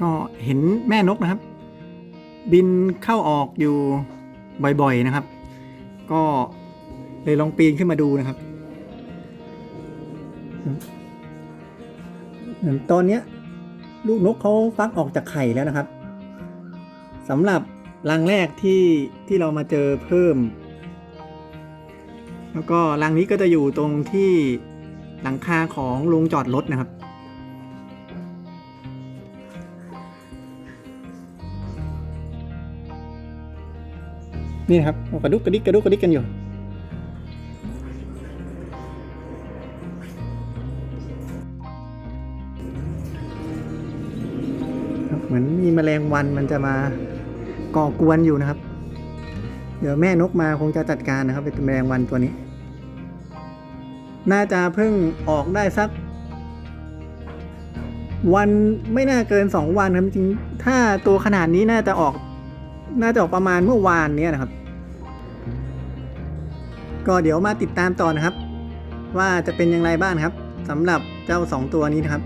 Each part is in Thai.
ก็เห็นแม่นกนะครับ บินเข้าออกอยู่บ่อยๆนะครับ ก็เลยลองปีนขึ้นมาดูนะครับตอนนี้ลูกนกเขาฟักออกจากไข่แล้วนะครับสำหรับรังแรกที่ที่เรามาเจอเพิ่ม แล้วก็รังนี้ก็จะอยู่ตรงที่หลังคาของโรงจอดรถนะครับ นี่นะครับกระดุกกระดิกกระดุกกระดิกกันอยู่ เหมือนมีแมลงวันมันจะมาก่อกวนอยู่นะครับ เดี๋ยวแม่นกมาคงจะจัดการนะครับเป็นแมลงวันตัวนี้ น่าจะเพิ่งออกได้สัก วันไม่น่าเกินสองวันครับจริงถ้าตัวขนาดนี้น่าจะออกน่าจะออกประมาณเมื่อวานนี้นะครับ ก็เดี๋ยวมาติดตามต่อนะครับ ว่าจะเป็นอย่างไรบ้างครับสำหรับเจ้าสองตัวนี้นะครับ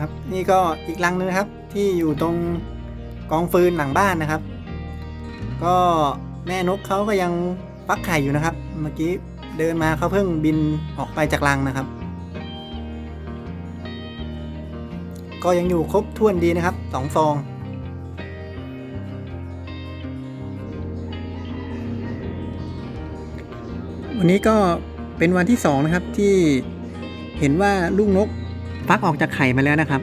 ครับนี่ก็อีกรังนึงนะครับที่อยู่ตรงกองฟืนหลังบ้านนะครับ ก็แม่นกเขาก็ยังฟักไข่อยู่นะครับ เมื่อกี้เดินมาเขาเพิ่งบินออกไปจากรังนะครับ ก็ยังอยู่ครบถ้วนดีนะครับสองฟอง วันนี้ก็เป็นวันที่สองนะครับที่เห็นว่าลูกนกฟักออกจากไข่มาแล้วนะครับ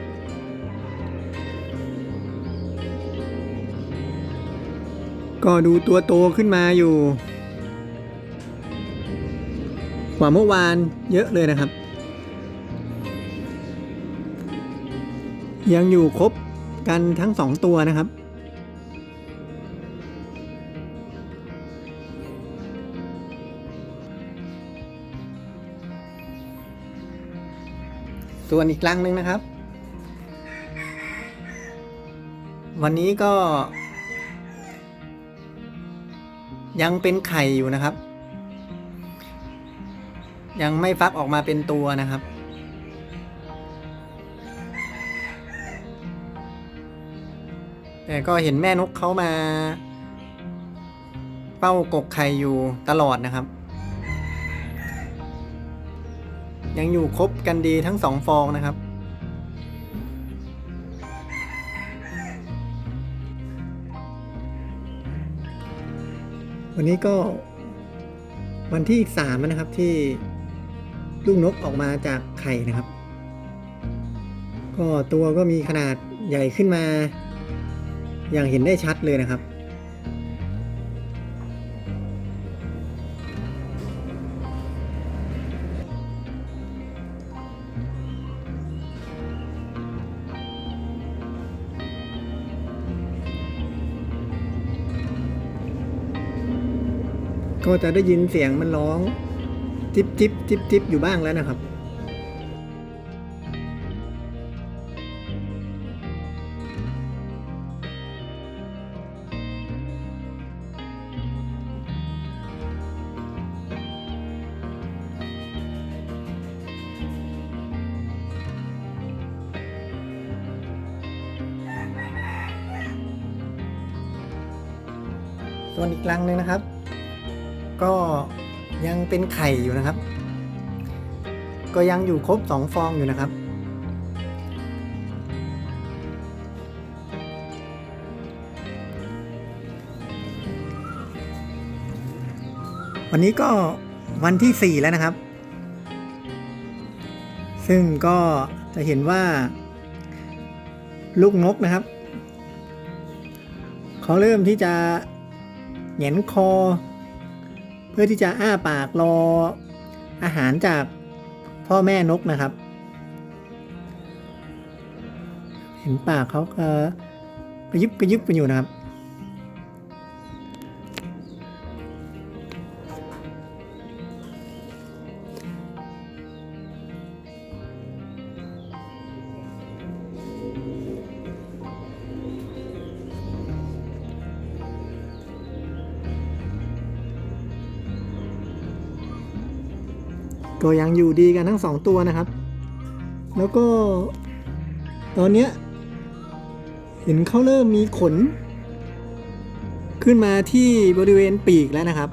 ก็ดูตัวโตขึ้นมาอยู่กว่าเมื่อวานเยอะเลยนะครับ ยังอยู่ครบกันทั้งสองตัวนะครับ ส่วนอีกรังหนึ่งนะครับ วันนี้ก็ ยังเป็นไข่อยู่นะครับ ยังไม่ฟักออกมาเป็นตัวนะครับแต่ก็เห็นแม่นกเขามาเป้ากกไข่อยู่ตลอดนะครับ ยังอยู่ครบกันดีทั้งสองฟองนะครับ วันนี้ก็วันที่สามนะครับที่ลูกนกออกมาจากไข่นะครับ ก็ตัวก็มีขนาดใหญ่ขึ้นมา อย่างเห็นได้ชัดเลยนะครับ ก็จะได้ยินเสียงมันร้องจิบจิบจิบจิบอยู่บ้างแล้วนะครับ ส่วนอีกรังหนึ่งนะครับ ก็ยังเป็นไข่อยู่นะครับ ก็ยังอยู่ครบสองฟองอยู่นะครับ วันนี้ก็วันที่สี่แล้วนะครับ ซึ่งก็จะเห็นว่าลูกนกนะครับ เขาเริ่มที่จะเหงนคอ เพื่อที่จะอ้าปากรออาหารจากพ่อแม่นกนะครับ เห็นปากเขาก็กระยิบกระยิบกันอยู่นะครับ ก็ยังอยู่ดีกันทั้งสองตัวนะครับ แล้วก็ตอนเนี้ยเห็นเขาเริ่มมีขน ขึ้นมาที่บริเวณปีกแล้วนะครับ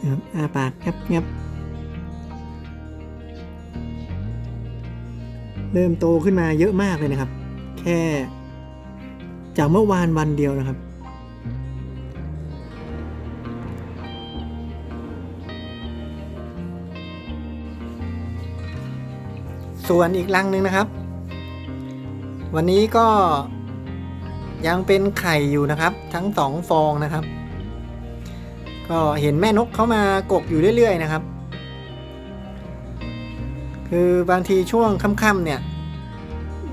นะครับอาปากแงบแงบเริ่มโตขึ้นมาเยอะมากเลยนะครับ แค่จากเมื่อวานวันเดียวนะครับ ส่วนอีกรังหนึ่งนะครับ วันนี้ก็ยังเป็นไข่อยู่นะครับ ทั้งสองฟองนะครับ ก็เห็นแม่นกเขามากกอยู่เรื่อยๆนะครับ คือบางทีช่วงค่ำๆเนี่ย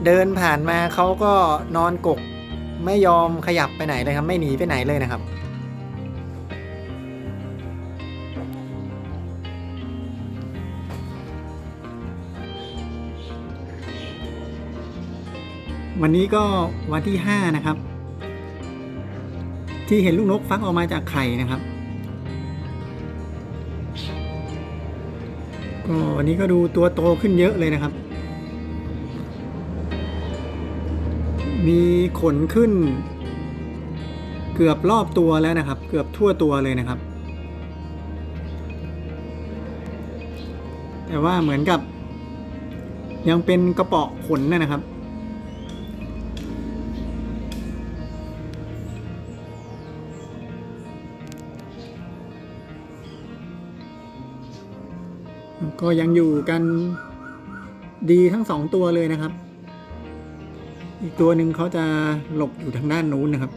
เดินผ่านมาเขาก็นอนกก ไม่ยอมขยับไปไหนเลยครับ ไม่หนีไปไหนเลยนะครับ วันนี้ก็วันที่ห้านะครับ ที่เห็นลูกนกฟักออกมาจากไข่นะครับ ก็วันนี้ก็ดูตัวโตขึ้นเยอะเลยนะครับ มีขนขึ้น เกือบรอบตัวแล้วนะครับ เกือบทั่วตัวเลยนะครับ แต่ว่าเหมือนกับ ยังเป็นกระเปาะขนนะนะครับ ก็ยังอยู่กันดีทั้งสองตัวเลยนะครับ อีกตัวหนึ่งเขาจะหลบอยู่ทางด้านนู้นนะครับ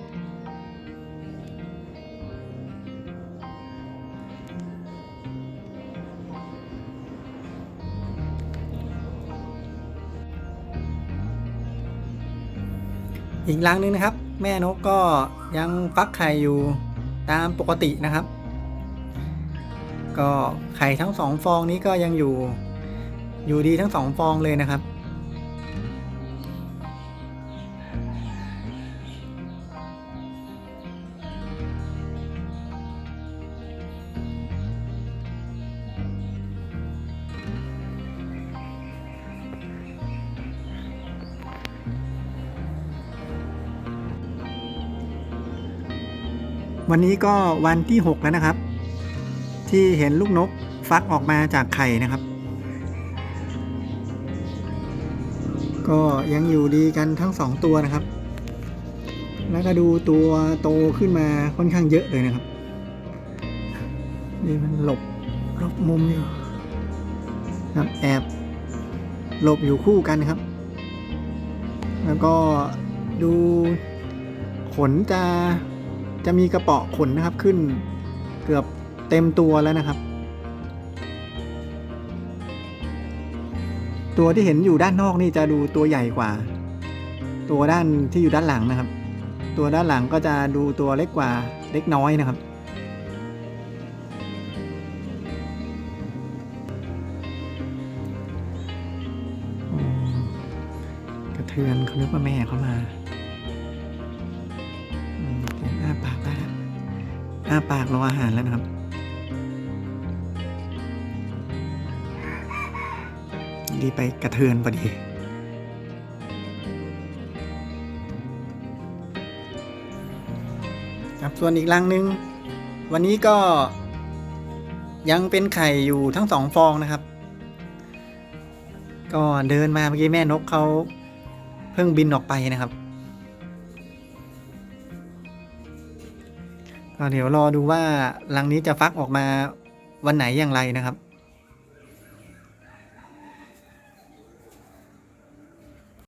อีกรังหนึ่งนะครับ แม่นกก็ยังฟักไข่อยู่ตามปกตินะครับ ก็ไข่ทั้งสองฟองนี้ก็ยังอยู่อยู่ดีทั้งสองฟองเลยนะครับ วันนี้ก็วันที่ 6 แล้วนะครับ ที่เห็นลูกนกฟักออกมาจากไข่นะครับ ก็ยังอยู่ดีกันทั้งสองตัวนะครับ แล้วก็ดูตัวโตขึ้นมาค่อนข้างเยอะเลยนะครับ นี่มันหลบหลบมุมอยู่ครับแอบหลบอยู่คู่กันครับ แล้วก็ดูขนจะจะมีกระเปาะขนนะครับขึ้นเกือบ เต็มตัวแล้วนะครับ ตัวที่เห็นอยู่ด้านนอกนี่จะดูตัวใหญ่กว่า ตัวด้านที่อยู่ด้านหลังนะครับ ตัวด้านหลังก็จะดูตัวเล็กกว่าเล็กน้อยนะครับอ๋อกระเทือนเขานึกว่าแม่เขามาหน้าปากได้อ้าปากรออาหารแล้วนะครับ ดีไปกระเทือนพอดี ครับส่วนอีกรังหนึ่งวันนี้ก็ยังเป็นไข่อยู่ทั้งสองฟองนะครับ ก็เดินมาเมื่อกี้แม่นกเขาเพิ่งบินออกไปนะครับก็เดี๋ยวรอดูว่ารังนี้จะฟักออกมาวันไหนอย่างไรนะครับ